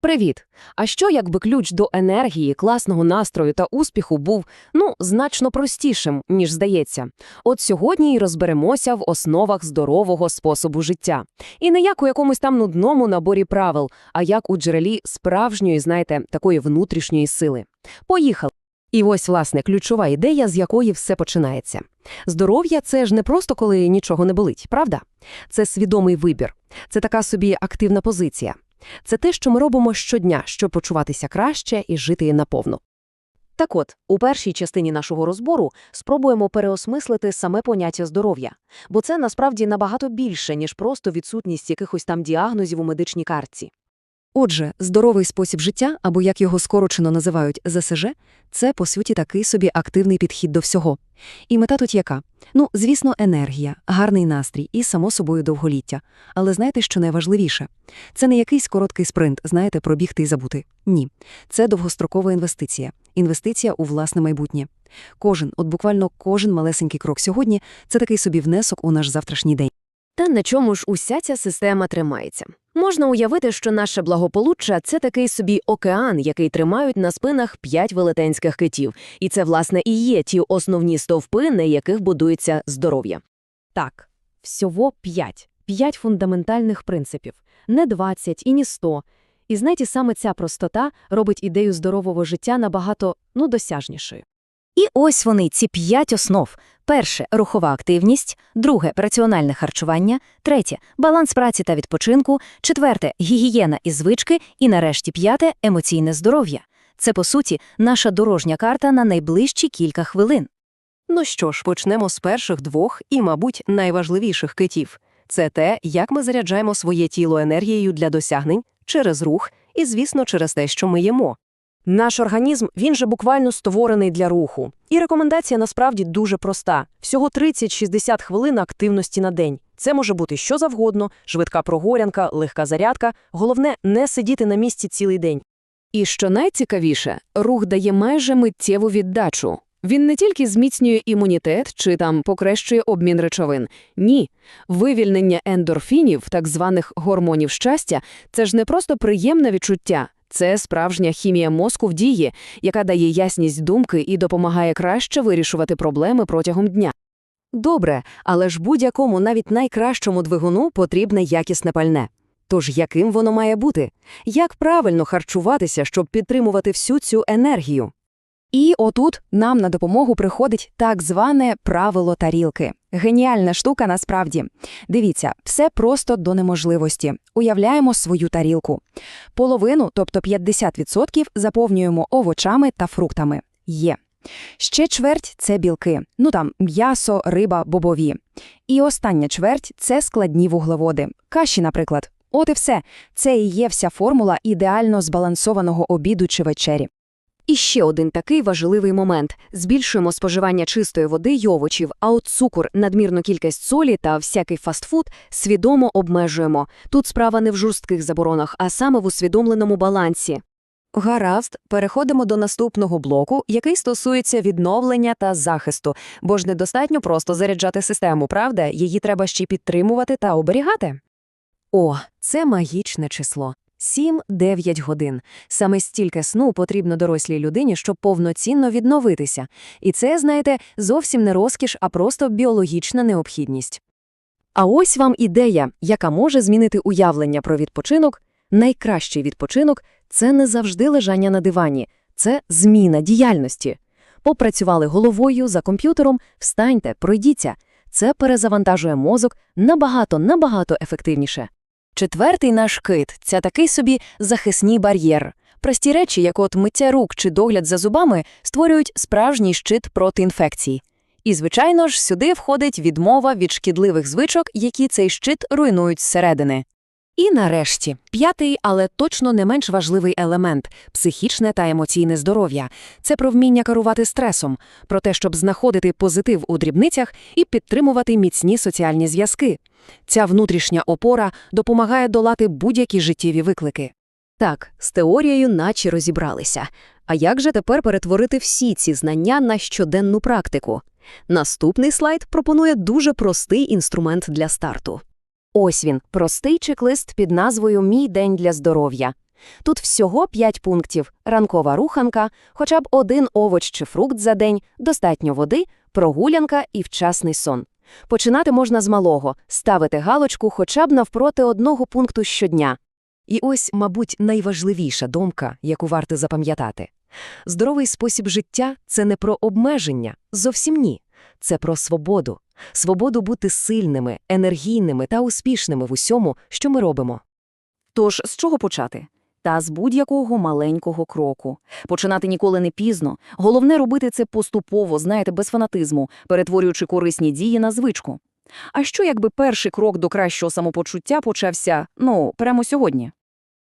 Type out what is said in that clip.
Привіт! А що, якби ключ до енергії, класного настрою та успіху був, ну, значно простішим, ніж здається? От сьогодні і розберемося в основах здорового способу життя. І не як у якомусь там нудному наборі правил, а як у джерелі справжньої, знаєте, такої внутрішньої сили. Поїхали! І ось, власне, ключова ідея, з якої все починається. Здоров'я – це ж не просто коли нічого не болить, правда? Це свідомий вибір. Це така собі активна позиція. Це те, що ми робимо щодня, щоб почуватися краще і жити наповну. Так от, у першій частині нашого розбору спробуємо переосмислити саме поняття здоров'я, бо це насправді набагато більше, ніж просто відсутність якихось там діагнозів у медичній картці. Отже, здоровий спосіб життя, або як його скорочено називають ЗСЖ, це, по суті, такий собі активний підхід до всього. І мета тут яка? Ну, звісно, енергія, гарний настрій і, само собою, довголіття. Але знаєте, що найважливіше? Це не якийсь короткий спринт, знаєте, пробігти і забути. Ні. Це довгострокова інвестиція. Інвестиція у власне майбутнє. Кожен, от буквально кожен малесенький крок сьогодні – це такий собі внесок у наш завтрашній день. Та на чому ж уся ця система тримається? Можна уявити, що наше благополуччя – це такий собі океан, який тримають на спинах п'ять велетенських китів. І це, власне, і є ті основні стовпи, на яких будується здоров'я. Так, всього п'ять. П'ять фундаментальних принципів. Не 20 і не 100. І знаєте, саме ця простота робить ідею здорового життя набагато, ну, досяжнішою. І ось вони, ці п'ять основ. Перше – рухова активність, друге – раціональне харчування, третє – баланс праці та відпочинку, четверте – гігієна і звички, і нарешті п'яте – емоційне здоров'я. Це, по суті, наша дорожня карта на найближчі кілька хвилин. Ну що ж, почнемо з перших двох і, мабуть, найважливіших китів. Це те, як ми заряджаємо своє тіло енергією для досягнень, через рух і, звісно, через те, що ми їмо. Наш організм, він же буквально створений для руху. І рекомендація насправді дуже проста. Всього 30-60 хвилин активності на день. Це може бути що завгодно, швидка прогорянка, легка зарядка. Головне – не сидіти на місці цілий день. І що найцікавіше, рух дає майже миттєву віддачу. Він не тільки зміцнює імунітет чи там покращує обмін речовин. Ні. Вивільнення ендорфінів, так званих гормонів щастя, це ж не просто приємне відчуття. Це справжня хімія мозку в дії, яка дає ясність думки і допомагає краще вирішувати проблеми протягом дня. Добре, але ж будь-якому, навіть найкращому двигуну потрібне якісне пальне. Тож яким воно має бути? Як правильно харчуватися, щоб підтримувати всю цю енергію? І отут нам на допомогу приходить так зване правило тарілки. Геніальна штука насправді. Дивіться, все просто до неможливості. Уявляємо свою тарілку. Половину, тобто 50%, заповнюємо овочами та фруктами. Є. Ще чверть це білки. Ну там м'ясо, риба, бобові. І остання чверть це складні вуглеводи. Каші, наприклад. От і все. Це і є вся формула ідеально збалансованого обіду чи вечері. І ще один такий важливий момент – збільшуємо споживання чистої води й овочів, а от цукор, надмірну кількість солі та всякий фастфуд свідомо обмежуємо. Тут справа не в жорстких заборонах, а саме в усвідомленому балансі. Гаразд, переходимо до наступного блоку, який стосується відновлення та захисту, бо ж недостатньо просто заряджати систему, правда? Її треба ще підтримувати та оберігати. О, це магічне число. 7-9 годин. Саме стільки сну потрібно дорослій людині, щоб повноцінно відновитися. І це, знаєте, зовсім не розкіш, а просто біологічна необхідність. А ось вам ідея, яка може змінити уявлення про відпочинок. Найкращий відпочинок – це не завжди лежання на дивані, це зміна діяльності. Попрацювали головою за комп'ютером, встаньте, пройдіться. Це перезавантажує мозок набагато-набагато ефективніше. Четвертий наш кит – це такий собі захисний бар'єр. Прості речі, як от миття рук чи догляд за зубами, створюють справжній щит проти інфекцій. І, звичайно ж, сюди входить відмова від шкідливих звичок, які цей щит руйнують зсередини. І нарешті, п'ятий, але точно не менш важливий елемент психічне та емоційне здоров'я. Це про вміння керувати стресом, про те, щоб знаходити позитив у дрібницях і підтримувати міцні соціальні зв'язки. Ця внутрішня опора допомагає долати будь-які життєві виклики. Так, з теорією наче розібралися. А як же тепер перетворити всі ці знання на щоденну практику? Наступний слайд пропонує дуже простий інструмент для старту. Ось він, простий чек-лист під назвою Мій день для здоров'я. Тут всього 5 пунктів: ранкова руханка, хоча б один овоч чи фрукт за день, достатньо води, прогулянка і вчасний сон. Починати можна з малого, ставити галочку хоча б навпроти одного пункту щодня. І ось, мабуть, найважливіша думка, яку варто запам'ятати. Здоровий спосіб життя – це не про обмеження, зовсім ні. Це про свободу. Свободу бути сильними, енергійними та успішними в усьому, що ми робимо. Тож, з чого почати? Та з будь-якого маленького кроку. Починати ніколи не пізно. Головне робити це поступово, знаєте, без фанатизму, перетворюючи корисні дії на звичку. А що, якби перший крок до кращого самопочуття почався, ну, прямо сьогодні?